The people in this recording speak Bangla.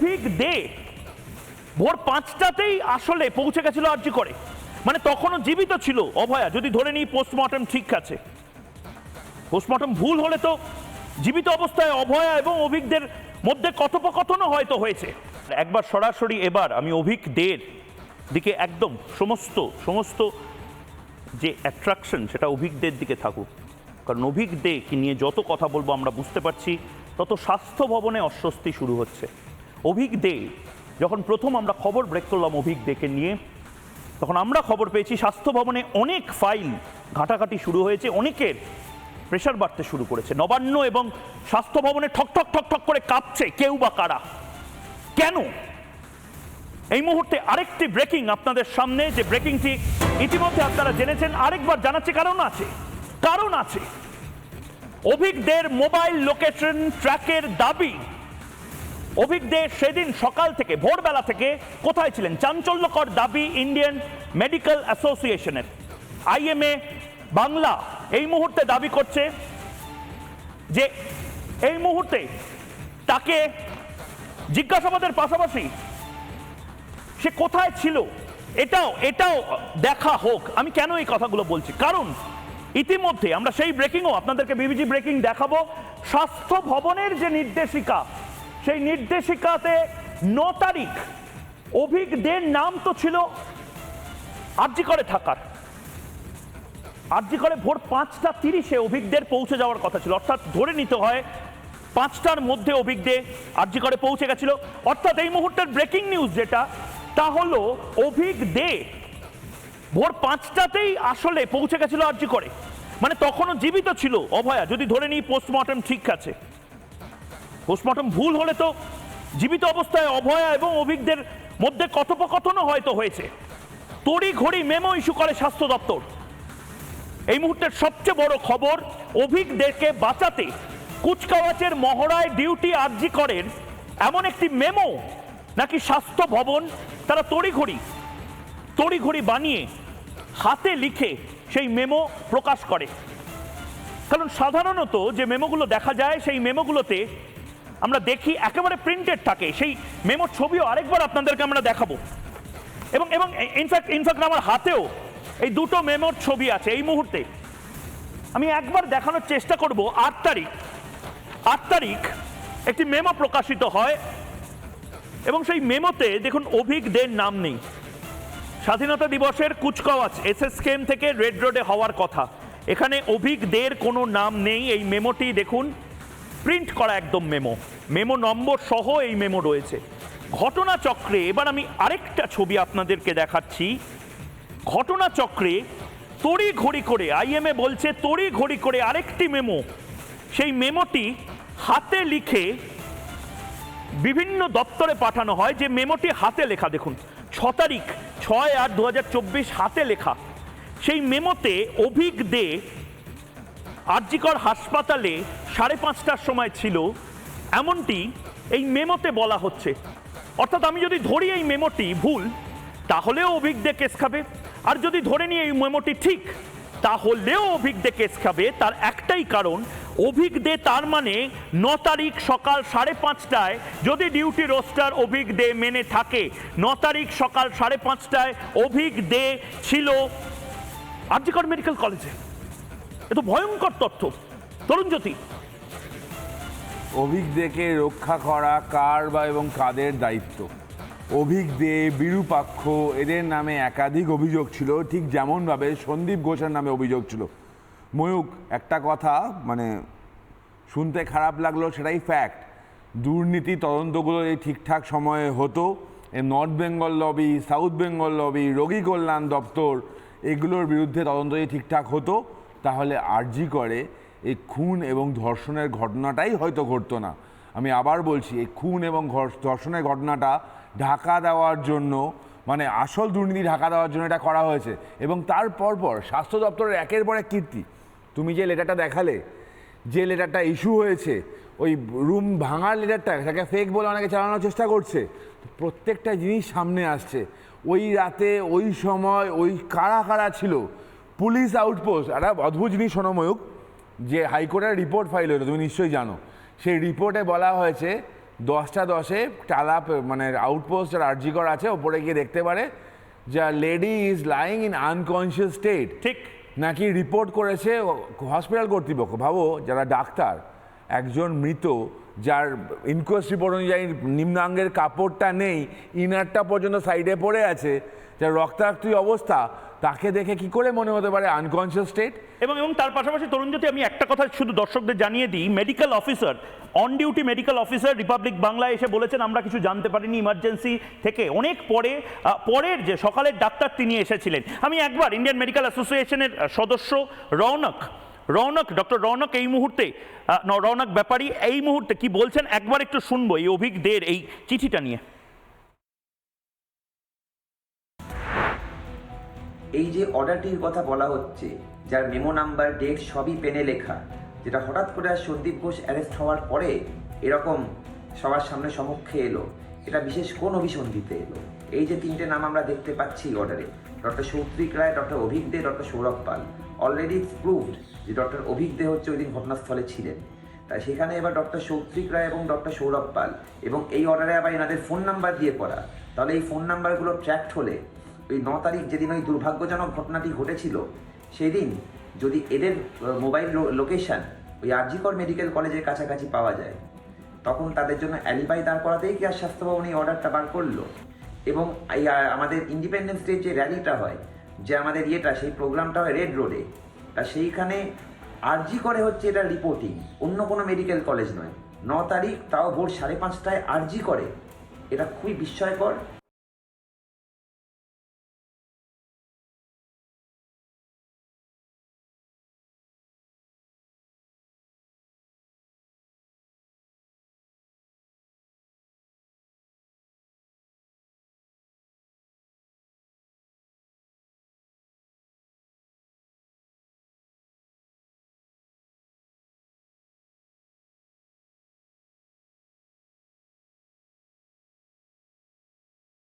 ঠিক দে। ভোর পাঁচটাতেই আসলে পৌঁছে গেছিল আরজি করে? মানে তখনও জীবিত ছিল অভয়া, যদি ধরে নিই পোস্টমর্টম ঠিক আছে। পোস্টমর্টম ভুল হলে তো জীবিত অবস্থায় অভয়া এবং অভিজ্ঞদের মধ্যে কথোপকথনও হয়তো হয়েছে। একবার সরাসরি এবার আমি অভিক দের দিকে একদম সমস্ত সমস্ত যে অ্যাট্রাকশন সেটা অভিজ্ঞদের দিকে থাকুক। কারণ অভিক দে কি নিয়ে যত কথা বলব আমরা বুঝতে পারছি, তত স্বাস্থ্য ভবনে অস্বস্তি শুরু হচ্ছে। অভিক দে। যখন প্রথম আমরা খবর ব্রেক করলাম অভিক দেকে নিয়ে, তখন আমরা খবর পেয়েছি স্বাস্থ্য ভবনে অনেক ফাইল ঘাটাঘাটি শুরু হয়েছে, অনেকের প্রেশার বাড়তে শুরু করেছে। নবান্ন এবং স্বাস্থ্য ভবনে ঠক ঠক ঠক ঠক করে কাঁপছে কেউ বা কারা? কেন? এই মুহূর্তে আরেকটি ব্রেকিং আপনাদের সামনে, যে ব্রেকিংটি ইতিমধ্যে আপনারা জেনেছেন, আরেকবার জানাচ্ছি কারণ আছে কারণ আছে। অভিজ্ঞদের মোবাইল লোকেশন ট্র্যাকের দাবি অভিজ্ঞদের সেদিন সকাল থেকে, ভোরবেলা থেকে কোথায় ছিলেন? চাঞ্চল্যকর দাবি ইন্ডিয়ান মেডিকেল অ্যাসোসিয়েশনের আইএমএ বাংলা এই মুহূর্তে দাবি করছে যে এই মুহূর্তে তাকে জিজ্ঞাসাবাদের পাশাপাশি সে কোথায় ছিল? এটাও এটাও দেখা হোক। আমি কেন এই কথাগুলো বলছি? কারণ ইতিমধ্যে আমরা সেই ব্রেকিংও আপনাদেরকে বিবিজি ব্রেকিং দেখাবো। স্বাস্থ্য ভবনের যে নির্দেশিকা সেই নির্দেশিকাতে ন তারিখ অভিজ্ঞদের নাম তো ছিল, আর্জি করে থাকার। আর্জি করে ভোর পাঁচটা তিরিশে অভিজ্ঞদের পৌঁছে যাওয়ার কথা ছিল। অর্থাৎ ধরে নিতে হয়, পাঁচটার মধ্যে অভিজ্ঞে আর্জি করে পৌঁছে গেছিল। অর্থাৎ এই মুহূর্তের ব্রেকিং নিউজ যেটা, তা হলো অভিক দে ভোর পাঁচটাতেই আসলে পৌঁছে গেছিল আর্জি করে। মানে তখনও জীবিত ছিল অভয়া, যদি ধরে নিই পোস্টমর্টম ঠিক আছে। পোস্টমর্টম ভুল হলে তো জীবিত অবস্থায় অভয়া এবং অভিজ্ঞদের মধ্যে কথোপকথনও হয়তো হয়েছে। তড়ি ঘড়ি মেমো ইস্যু করে স্বাস্থ্য দপ্তর। এই মুহূর্তের সবচেয়ে বড় খবর অভিজ্ঞদেরকে বাঁচাতে কুচকাওয়াচের মহড়ায় ডিউটি আর্জি করেন এমন একটি মেমো নাকি স্বাস্থ্য ভবন? তারা তড়িঘড়ি তড়িঘড়ি বানিয়ে হাতে লিখে সেই মেমো প্রকাশ করে। কারণ সাধারণত যে মেমোগুলো দেখা যায়, সেই মেমোগুলোতে আমরা দেখি একেবারে প্রিন্টেড থাকে। সেই মেমোর ছবিও আরেকবার আপনাদেরকে আমরা দেখাবো। এবং এবং ইনফ্যাক্ট ইনফ্যাক্ট আমার হাতেও এই দুটো মেমোর ছবি আছে এই মুহূর্তে। আমি একবার দেখানোর চেষ্টা করব আট তারিখ। আট তারিখ একটি মেমো প্রকাশিত হয় এবং সেই মেমোতে দেখুন অভিজ্ঞদের নাম নেই। স্বাধীনতা দিবসের কুচকাওয়াজ এস এস কেম থেকে রেড রোডে হওয়ার কথা। এখানে অভিজ্ঞদের কোনো নাম নেই, এই মেমোটি দেখুন। প্রিন্ট করা একদম মেমো। মেমো নম্বর সহ এই মেমো রয়েছে। ঘটনাচক্রে এবার আমি আরেকটা ছবি আপনাদেরকে দেখাচ্ছি। ঘটনাচক্রে তড়ি ঘড়ি করে আইএমএ বলছে, তড়ি ঘড়ি করে আরেকটি মেমো। সেই মেমোটি হাতে লিখে বিভিন্ন দপ্তরে পাঠানো হয়, যে মেমোটি হাতে লেখা। দেখুন, ছ তারিখ, ছয় আট দু হাতে লেখা। সেই মেমোতে অভিক দে আরজিকর হাসপাতালে সাড়ে পাঁচটার সময় ছিল। এমনটি এই মেমোতে বলা হচ্ছে। অর্থাৎ আমি যদি ধরি এই মেমোটি ভুল, তাহলেও অভিজ্ঞে কেস খাবে। আর যদি ধরে নিই এই মেমোটি ঠিক, তাহলেও অভিজ্ঞে কেস খাবে। তার একটাই কারণ অভিজ্ঞদে তার মানে ন তারিখ সকাল সাড়ে পাঁচটায় যদি ডিউটি রোস্টার অভিক দে মেনে থাকে, ন তারিখ সকাল সাড়ে পাঁচটায় অভিক দে ছিল আরজিকর মেডিকেল কলেজে। এ তো ভয়ঙ্কর তথ্য। তরুণ জ্যোতি। অভিজ্ঞদেরকে রক্ষা করা কার বা এবং কাদের দায়িত্ব? অভিজ্ঞদে বিরূপাক্ষ, এদের নামে একাধিক অভিযোগ ছিল, ঠিক যেমনভাবে সন্দীপ ঘোষের নামে অভিযোগ ছিল। ময়ূক, একটা কথা মানে শুনতে খারাপ লাগল, সেটাই ফ্যাক্ট দুর্নীতি তদন্তগুলো এই ঠিকঠাক সময়ে হতো। এই north Bengal lobby south Bengal lobby রোগী কল্যাণ দপ্তর, এগুলোর বিরুদ্ধে তদন্ত ঠিকঠাক হতো। তাহলে আর্জি করে, এই খুন এবং ধর্ষণের ঘটনাটাই হয়তো ঘটতো না। আমি আবার বলছি, এই খুন এবং ধর্ষণের ঘটনাটা ঢাকা দেওয়ার জন্য মানে আসল দুর্নীতি ঢাকা দেওয়ার জন্য এটা করা হয়েছে। এবং তার পরপর স্বাস্থ্য দপ্তরের একের পর এক কীর্তি। তুমি যে লেটারটা দেখালে, যে লেটারটা ইস্যু হয়েছে, ওই রুম ভাঙার লেটারটা, সেটাকে ফেক বলে অনেকে চালানোর চেষ্টা করছে। প্রত্যেকটা জিনিস সামনে আসছে। ওই রাতে, ওই সময়, ওই কারা কারা ছিল পুলিশ আউটপোস্ট একটা অদ্ভুত জিনিস সোনময়ূক যে হাইকোর্টের রিপোর্ট ফাইল হলো তুমি নিশ্চয়ই জানো। সেই রিপোর্টে বলা হয়েছে দশটা দশে টালা মানে আউটপোস্ট আর আরজিকর আছে ওপরে গিয়ে দেখতে পারে যা lady is lying in unconscious state. ঠিক। নাকি রিপোর্ট করেছে হসপিটাল কর্তৃপক্ষ। ভাবো যারা ডাক্তার একজন মৃত যার ইনকোয়েস্ট রিপোর্ট অনুযায়ী নিম্নাঙ্গের কাপড়টা নেই ইনারটা পর্যন্ত সাইডে পড়ে আছে যার রক্তাক্তি অবস্থা তাকে দেখে কি করে মনে হতে পারে আনকনসিয়াস স্টেট এবং এবং তার পাশাপাশি তরুণজ্যোতি আমি একটা কথা শুধু দর্শকদের জানিয়ে দিই medical officer on duty medical officer Republic বাংলায় এসে বলেছেন, আমরা কিছু জানতে পারিনি ইমার্জেন্সি থেকে। অনেক পরে পরের যে সকালের ডাক্তার তিনি এসেছিলেন। আমি একবার ইন্ডিয়ান মেডিকেল অ্যাসোসিয়েশনের সদস্য রৌনক রৌনক ডক্টর রৌনক এই মুহূর্তে রৌনক ব্যাপারী, এই মুহূর্তে কি বলছেন, একবার একটু শুনব এই অভিক দের এই চিঠিটা নিয়ে। এই যে অর্ডারটির কথা বলা হচ্ছে, যার মেমো নাম্বার, ডেট সবই পেনে লেখা, যেটা হঠাৎ করে আর সন্দীপ ঘোষ অ্যারেস্ট হওয়ার পরে এরকম সবার সামনে সমক্ষে এলো। এটা বিশেষ কোন অভিসন্ধিতে এলো? এই যে তিনটে নাম আমরা দেখতে পাচ্ছি অর্ডারে doctor Soutrik Roy doctor Avik De doctor Sourav Pal. Already proved যে ডক্টর অভিক দে হচ্ছে ওই দিন ঘটনাস্থলে ছিলেন। তাই সেখানে এবার ডক্টর সৌত্রিক রায় এবং ডক্টর সৌরভ পাল এবং এই অর্ডারে আবার এনাদের ফোন নাম্বার দিয়ে করা তাহলে এই ফোন নাম্বারগুলো ট্র্যাক্ট হলে ওই ন তারিখ যেদিন ওই দুর্ভাগ্যজনক ঘটনাটি ঘটেছিল সেই দিন যদি এদের মোবাইল লোকেশন ওই আরজিকর মেডিকেল কলেজের কাছাকাছি পাওয়া যায়, তখন তাদের জন্য অ্যালিবাই দাঁড় করাতেই কি আর স্বাস্থ্য ভবন এই অর্ডারটা বার করল? এবং এই আমাদের ইন্ডিপেন্ডেন্স ডে যে র্যালিটা হয়, যে আমাদের ইয়েটা, সেই প্রোগ্রামটা হয় রেড রোডে তা সেইখানে আরজি করে হচ্ছে এটা রিপোর্টিং অন্য কোনো মেডিকেল কলেজ নয়। ন তারিখ তাও ভোর সাড়ে পাঁচটায় আরজি করে এটা খুবই বিস্ময়কর